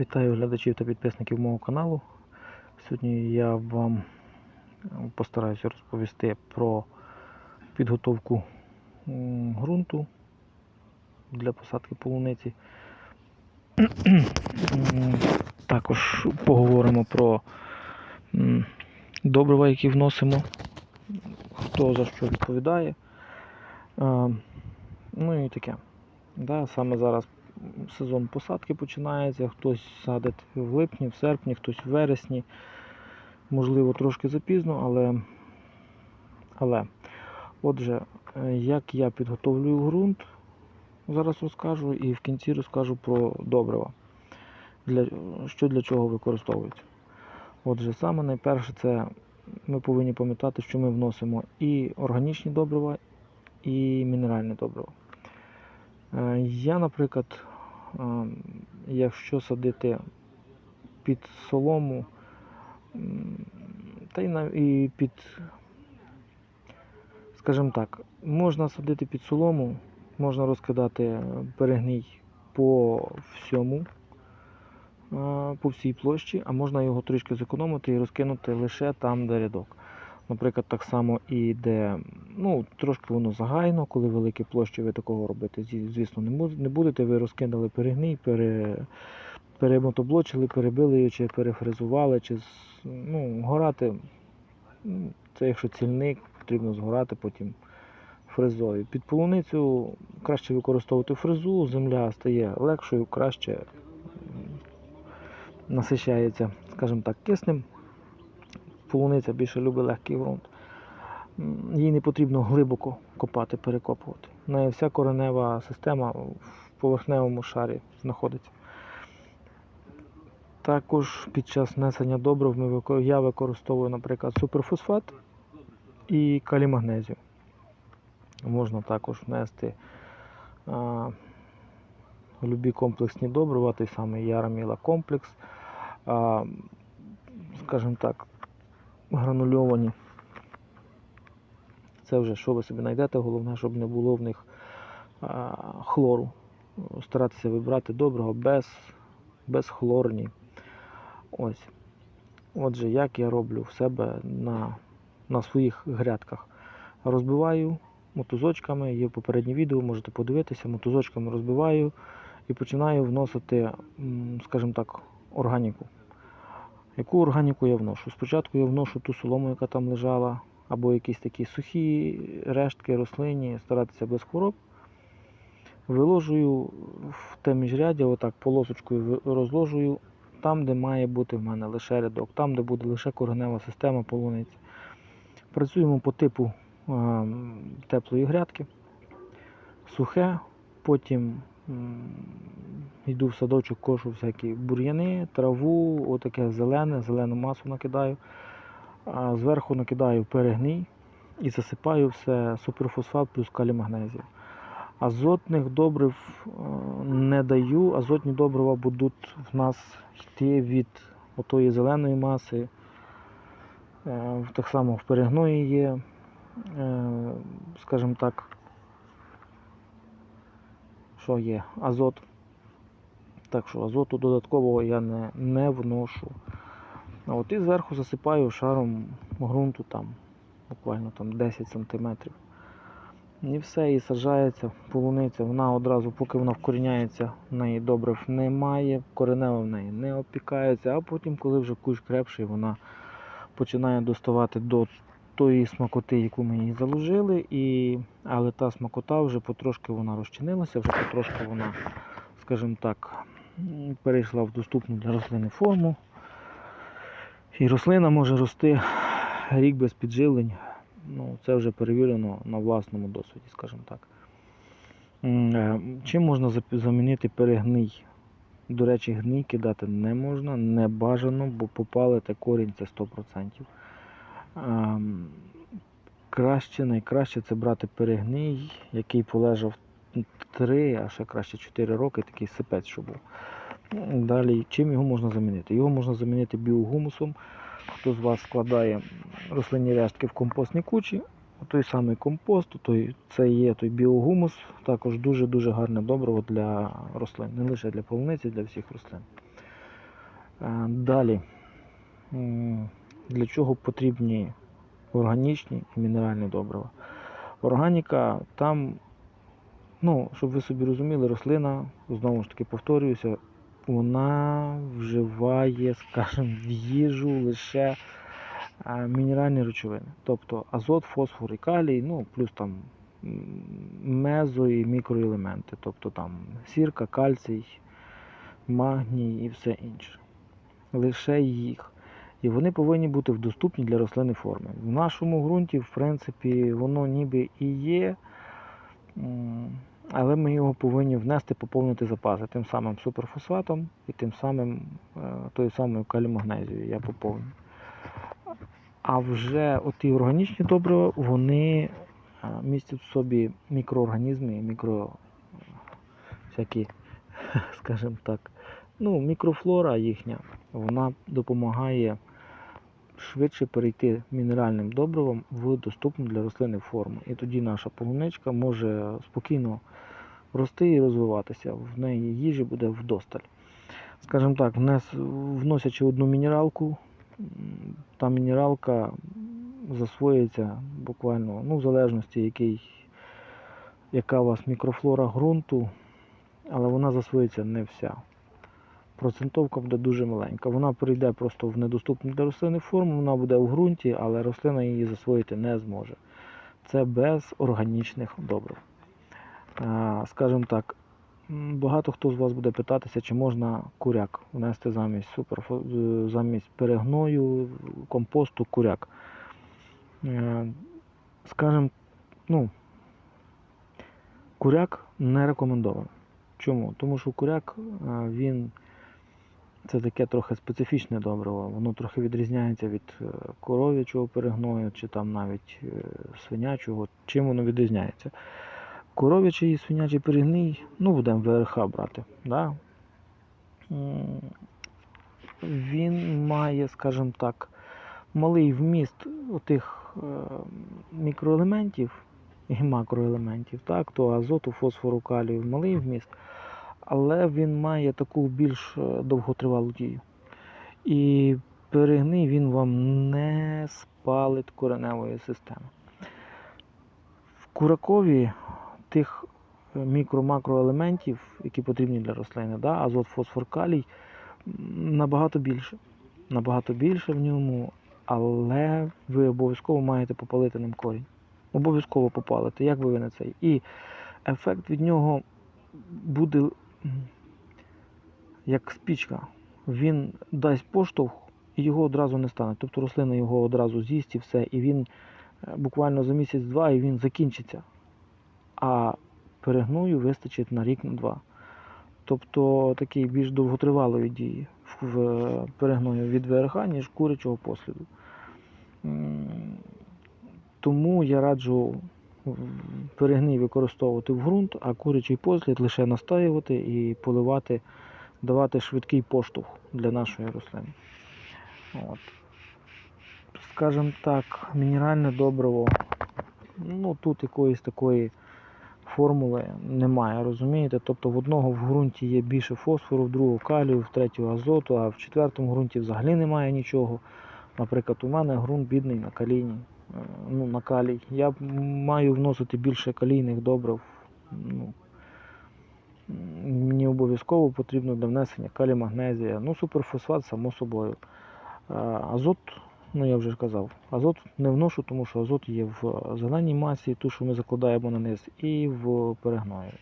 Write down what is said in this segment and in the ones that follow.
Вітаю глядачів та підписників мого каналу. Сьогодні я вам е, постараюся розповісти про підготовку ґрунту для посадки полуниці. Також поговоримо про добрива, які вносимо, хто за що відповідає. Е, Ну і таке. Да, саме зараз сезон посадки починається, хтось садить в липні, в серпні, хтось в вересні. Можливо, трошки запізно, але. але. Отже, е, як я підготовлюю ґрунт, зараз розкажу і в кінці розкажу про добрива. Для, що для чого використовується. Отже, саме найперше це ми повинні пам'ятати, що ми вносимо і органічні добрива, і мінеральні добрива. Е, Я, наприклад, е, якщо садити під солому, та й, під, скажімо так, можна садити під солому, можна розкидати перегній по всьому, е, по всій площі, а можна його трішки зекономити і розкинути лише там, де рядок. Наприклад, так само і де, ну, трошки воно загайно, коли великі площі ви такого робити, звісно, не будете. Ви розкинули перегній, пере, перемотоблочили, перебили її, чи перефрезували, чи ну, горати. ну, Це якщо цільник, потрібно згорати потім фрезою. Під полуницю краще використовувати фрезу, земля стає легшою, краще насичається, скажімо так, киснем. Полуниця більше любить легкий ґрунт. Їй не потрібно глибоко копати, перекопувати. В неї вся коренева система в поверхневому шарі знаходиться. Також під час внесення добрив я використовую, наприклад, суперфосфат і калімагнезію. Можна також внести а, любі комплексні добрива, той самий Яраміла комплекс, а, скажімо так, гранульовані. Це вже що ви собі знайдете, головне, щоб не було в них а, хлору. Старатися вибрати доброго без, без хлорні. Ось. Отже, як я роблю в себе на, на своїх грядках. Розбиваю мотузочками, є попереднє відео, можете подивитися, мотузочками розбиваю і починаю вносити, скажімо так, органіку. Яку органіку я вношу? Спочатку я вношу ту солому, яка там лежала, або якісь такі сухі рештки рослинні, старатися без хвороб. Виложую в те міжряддя, отак полосочкою розложую там, де має бути в мене лише рядок, там, де буде лише коренева система полуниці. Працюємо по типу е, теплої грядки, сухе, потім йду в садочок, кошу всякі бур'яни, траву, отаке зелене, зелену масу накидаю. А зверху накидаю перегній і засипаю все суперфосфат плюс калімагнезію. Азотних добрив е, не даю. Азотні добрива будуть в нас йти від отої зеленої маси. Е, Так само в перегної є, е, скажімо так, що є азот. Так що азоту додаткового я не, не вношу. От і зверху засипаю шаром ґрунту там буквально там 10 см. І все, і саджається полуниця. Вона одразу, поки вона вкоріняється, в неї добрив немає, коренева в неї не опікається, а потім, коли вже кущ крепший, вона починає доставати до тої смакоти, яку ми їй заложили. І... Але та смакота вже потрошки вона розчинилася, вже потрошки вона, скажімо так, перейшла в доступну для рослини форму. І рослина може рости рік без підживлень. Ну, це вже перевірено на власному досвіді, скажімо так. Е, Чим можна замінити перегній? До речі, гній кидати не можна, не бажано, бо попалити корінь це 100%. Ем, Краще, найкраще це брати перегній, який полежав 3, а ще краще 4 роки, такий сипець, що був. Далі, чим його можна замінити? Його можна замінити біогумусом. Хто з вас складає рослинні рештки в компостні кучі, той самий компост, той, це є той біогумус, також дуже-дуже гарне добриво для рослин, не лише для полуниці, для всіх рослин. Е, Далі. Для чого потрібні органічні і мінеральні добрива? Органіка там, ну, щоб ви собі розуміли, рослина, знову ж таки повторююся, вона вживає, скажімо, в їжу лише мінеральні речовини. Тобто азот, фосфор і калій, ну, плюс там мезо і мікроелементи, тобто там сірка, кальцій, магній і все інше. Лише їх. І вони повинні бути в доступній для рослини формі. В нашому ґрунті, в принципі, воно ніби і є, але ми його повинні внести, поповнити запаси тим самим суперфосфатом і тим самим е, тою самою калімагнезією я поповню. А вже оті органічні добрива, вони е, містять в собі мікроорганізми мікро всякі, скажімо так, ну, мікрофлора їхня, вона допомагає швидше перейти мінеральним добривом в доступну для рослини форму. І тоді наша полуничка може спокійно рости і розвиватися. В неї їжі буде вдосталь. Скажімо так, вносячи одну мінералку, та мінералка засвоюється буквально, ну, в залежності, який, яка у вас мікрофлора ґрунту, але вона засвоїться не вся. Процентовка буде дуже маленька. Вона прийде просто в недоступну для рослини форму, вона буде у ґрунті, але рослина її засвоїти не зможе. Це без органічних добрив. Скажімо так, багато хто з вас буде питатися, чи можна куряк внести замість суперфо... е, замість перегною, компосту куряк. Е, Скажімо, ну, куряк не рекомендовано. Чому? Тому що куряк е, він це таке трохи специфічне добриво. Воно трохи відрізняється від е, коров'ячого перегною, чи там навіть е, свинячого. Чим воно відрізняється? Коров'ячий і свинячий перегній, ну будемо ВРХ брати. Да? Він має, скажімо так, малий вміст отих е, мікроелементів і макроелементів, так, то азоту, фосфору, калію, малий вміст, але він має таку більш е, довготривалу дію. І перегний він вам не спалить кореневої системи. В куракові тих е, мікро-макроелементів, які потрібні для рослини, да, азот, фосфор, калій, набагато більше. Набагато більше в ньому, але ви обов'язково маєте попалити ним корінь. Обов'язково попалити, як ви не цей. І ефект від нього буде як спічка. Він дасть поштовх і його одразу не стане. Тобто рослина його одразу з'їсть і все, і він е, буквально за місяць-два і він закінчиться. А перегною вистачить на рік на два. Тобто такий більш довготривалої дії в е, перегною від ВРХ, ніж курячого посліду. Тому я раджу перегній використовувати в ґрунт, а курячий послід лише настаювати і поливати, давати швидкий поштовх для нашої рослини. От. Скажімо так, мінеральне добриво, ну тут якоїсь такої формули немає, розумієте? Тобто в одного в ґрунті є більше фосфору, в другого калію, в третього азоту, а в четвертому ґрунті взагалі немає нічого. Наприклад, у мене ґрунт бідний на калійні, е, ну, на калій. Я маю вносити більше калійних добрив. Ну, мені обов'язково потрібно для внесення калій, магнезія. Ну, суперфосфат, само собою. Е, Азот, ну я вже казав, азот не вношу, тому що азот є в зеленій масі, ту, що ми закладаємо на низ, і в перегною.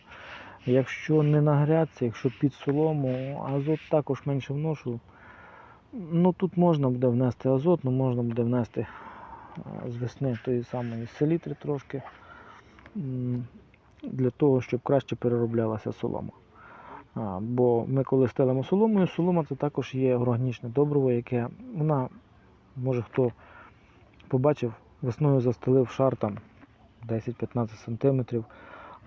Якщо не на грядці, якщо під солому, азот також менше вношу. Ну тут можна буде внести азот, ну можна буде внести е, з весни тої самої селітри трошки, для того, щоб краще перероблялася солома. А, бо ми коли стелимо соломою, солома це також є органічне добриво, яке вона, може хто побачив, весною застелив шар там 10-15 см,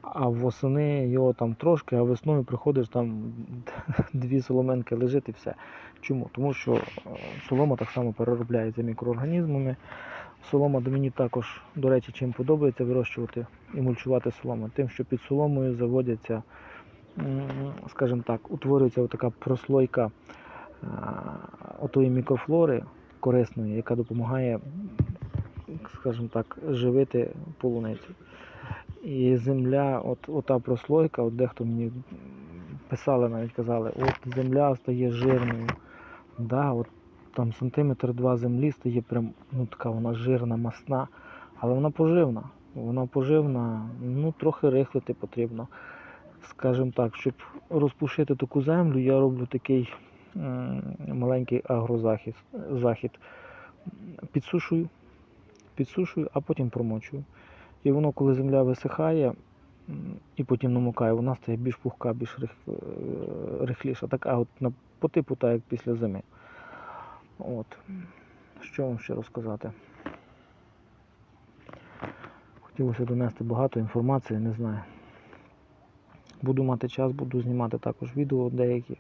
а восени його там трошки, а весною приходиш там дві соломенки лежить і все. Чому? Тому що е, солома так само переробляється мікроорганізмами. Солома до мені також, до речі, чим подобається вирощувати і мульчувати солому, тим, що під соломою заводяться скажімо так, утворюється така прослойка отої мікрофлори корисної, яка допомагає, скажімо так, живити полуницю. І земля, от ота прослойка, от дехто мені писали, навіть казали, от земля стає жирною. Да, от там сантиметр два землі стає прям, ну така вона жирна, масна, але вона поживна. Вона поживна, ну трохи рихлити потрібно. Скажімо так, щоб розпушити таку землю, я роблю такий маленький агрозахід. Захід. Підсушую, підсушую, а потім промочую. І воно, коли земля висихає і потім намокає, вона стає більш пухка, більш е, рихліша. Така от по типу, так як після зими. От. Що вам ще розказати? Хотілося донести багато інформації, не знаю. Буду мати час, буду знімати також відео деякі.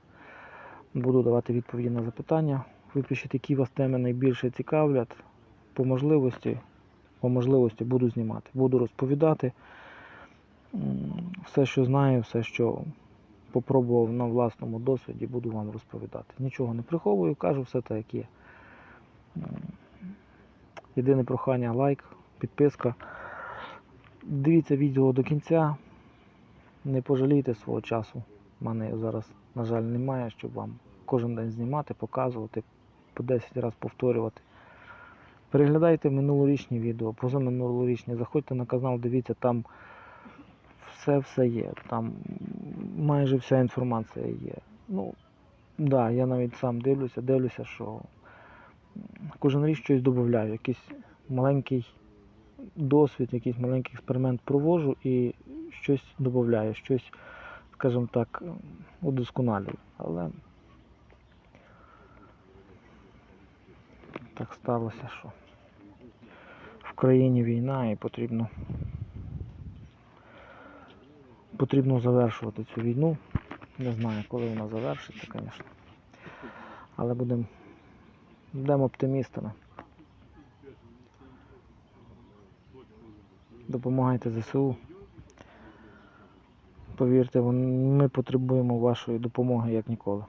Буду давати відповіді на запитання. Ви пишіть, які вас теми найбільше цікавлять. По можливості, по можливості буду знімати. Буду розповідати все, що знаю, все, що попробував на власному досвіді, буду вам розповідати. Нічого не приховую, кажу все так, як є. Єдине прохання лайк, підписка. Дивіться відео до кінця. Не пожалійте свого часу. У мене зараз, на жаль, немає, щоб вам кожен день знімати, показувати, по 10 разів повторювати. Переглядайте минулорічні відео, позаминулорічні, заходьте на канал, дивіться, там все все є. Там майже вся інформація є. Ну, да, я навіть сам дивлюся, дивлюся, що кожен рік щось додаю, якийсь маленький досвід, якийсь маленький експеримент провожу і щось додаю, щось, скажімо так, удосконалюю. Але так сталося, що в країні війна і потрібно потрібно завершувати цю війну. Не знаю, коли вона завершиться, звісно. Але будемо будемо оптимістами. Допомагайте ЗСУ. Повірте, ми потребуємо вашої допомоги як ніколи.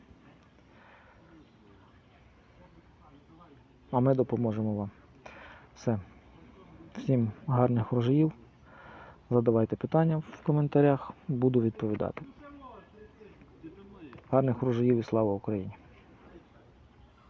А ми допоможемо вам. Все. Всім гарних врожаїв. Задавайте питання в коментарях, буду відповідати. Гарних врожаїв і слава Україні!